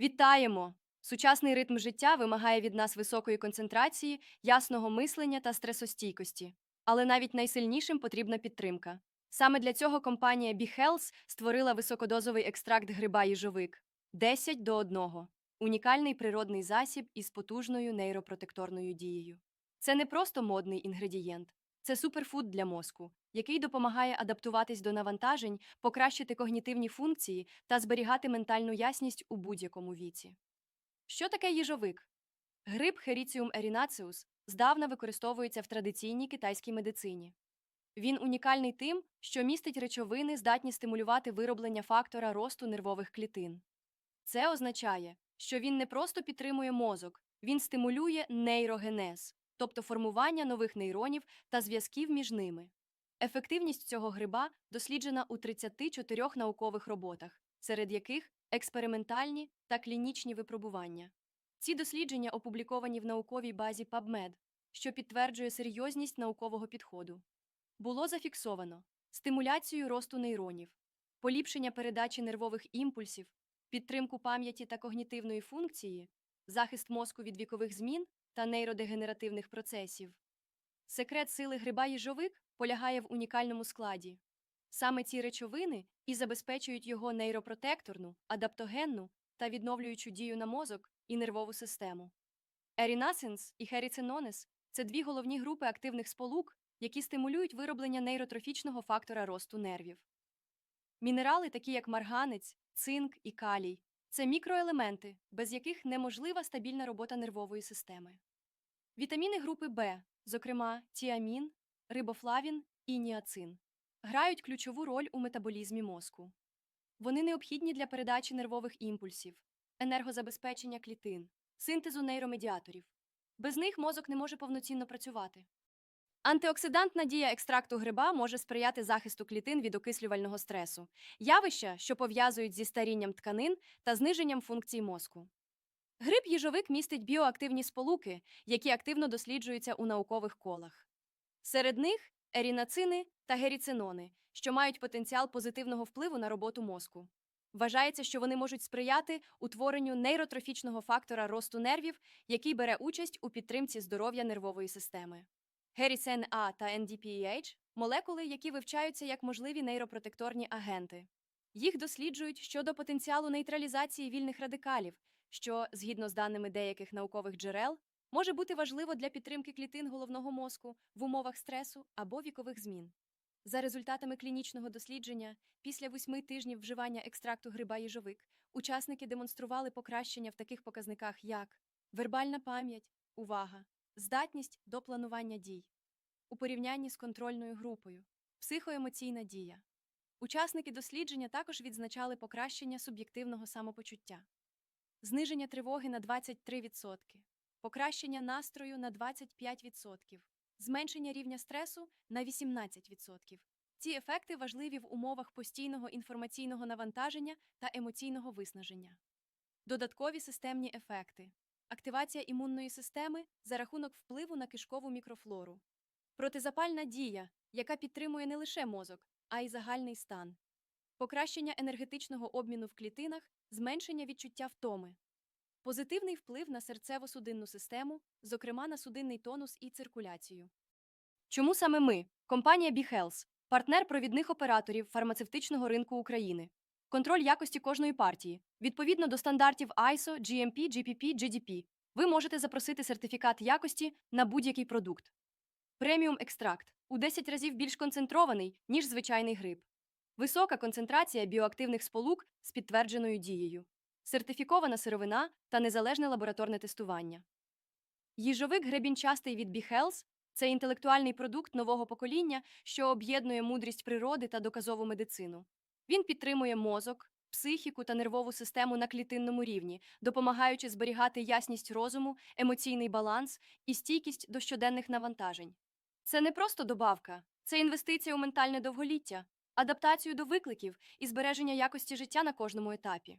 Вітаємо! Сучасний ритм життя вимагає від нас високої концентрації, ясного мислення та стресостійкості. Але навіть найсильнішим потрібна підтримка. Саме для цього компанія BeHealth створила високодозовий екстракт гриба їжовик 10 до 1. Унікальний природний засіб із потужною нейропротекторною дією. Це не просто модний інгредієнт, це суперфуд для мозку, який допомагає адаптуватись до навантажень, покращити когнітивні функції та зберігати ментальну ясність у будь-якому віці. Що таке їжовик? Гриб Hericium erinaceus здавна використовується в традиційній китайській медицині. Він унікальний тим, що містить речовини, здатні стимулювати вироблення фактора росту нервових клітин. Це означає, що він не просто підтримує мозок, він стимулює нейрогенез, тобто формування нових нейронів та зв'язків між ними. Ефективність цього гриба досліджена у 34 наукових роботах, серед яких експериментальні та клінічні випробування. Ці дослідження опубліковані в науковій базі PubMed, що підтверджує серйозність наукового підходу. Було зафіксовано стимуляцію росту нейронів, поліпшення передачі нервових імпульсів, підтримку пам'яті та когнітивної функції, захист мозку від вікових змін та нейродегенеративних процесів. Секрет сили гриба їжовик полягає в унікальному складі. Саме ці речовини і забезпечують його нейропротекторну, адаптогенну та відновлюючу дію на мозок і нервову систему. Ерінасенс і херіцинонес це дві головні групи активних сполук, які стимулюють вироблення нейротрофічного фактора росту нервів. Мінерали, такі як марганець, цинк і калій, це мікроелементи, без яких неможлива стабільна робота нервової системи. Вітаміни групи В, зокрема тіамін, рибофлавін і ніацин, грають ключову роль у метаболізмі мозку. Вони необхідні для передачі нервових імпульсів, енергозабезпечення клітин, синтезу нейромедіаторів. Без них мозок не може повноцінно працювати. Антиоксидантна дія екстракту гриба може сприяти захисту клітин від окислювального стресу, явища, що пов'язують зі старінням тканин та зниженням функцій мозку. Гриб їжовик містить біоактивні сполуки, які активно досліджуються у наукових колах. Серед них ерінацини та геріцинони, що мають потенціал позитивного впливу на роботу мозку. Вважається, що вони можуть сприяти утворенню нейротрофічного фактора росту нервів, який бере участь у підтримці здоров'я нервової системи. Геріцен А та NDPH – молекули, які вивчаються як можливі нейропротекторні агенти. Їх досліджують щодо потенціалу нейтралізації вільних радикалів, що, згідно з даними деяких наукових джерел, може бути важливо для підтримки клітин головного мозку в умовах стресу або вікових змін. За результатами клінічного дослідження, після восьми тижнів вживання екстракту гриба їжовик, учасники демонстрували покращення в таких показниках, як вербальна пам'ять, увага, здатність до планування дій, у порівнянні з контрольною групою, психоемоційна дія. Учасники дослідження також відзначали покращення суб'єктивного самопочуття, зниження тривоги на 23%, покращення настрою на 25%, зменшення рівня стресу на 18%. Ці ефекти важливі в умовах постійного інформаційного навантаження та емоційного виснаження. Додаткові системні ефекти. Активація імунної системи за рахунок впливу на кишкову мікрофлору. Протизапальна дія, яка підтримує не лише мозок, а й загальний стан. Покращення енергетичного обміну в клітинах, зменшення відчуття втоми. Позитивний вплив на серцево-судинну систему, зокрема на судинний тонус і циркуляцію. Чому саме ми, компанія BeHealth, партнер провідних операторів фармацевтичного ринку України? Контроль якості кожної партії. Відповідно до стандартів ISO, GMP, GPP, GDP, ви можете запросити сертифікат якості на будь-який продукт. Преміум екстракт у 10 разів більш концентрований, ніж звичайний гриб. Висока концентрація біоактивних сполук з підтвердженою дією. Сертифікована сировина та незалежне лабораторне тестування. Їжовик гребінчастий від BeHealth – це інтелектуальний продукт нового покоління, що об'єднує мудрість природи та доказову медицину. Він підтримує мозок, психіку та нервову систему на клітинному рівні, допомагаючи зберігати ясність розуму, емоційний баланс і стійкість до щоденних навантажень. Це не просто добавка, це інвестиція у ментальне довголіття, адаптацію до викликів і збереження якості життя на кожному етапі.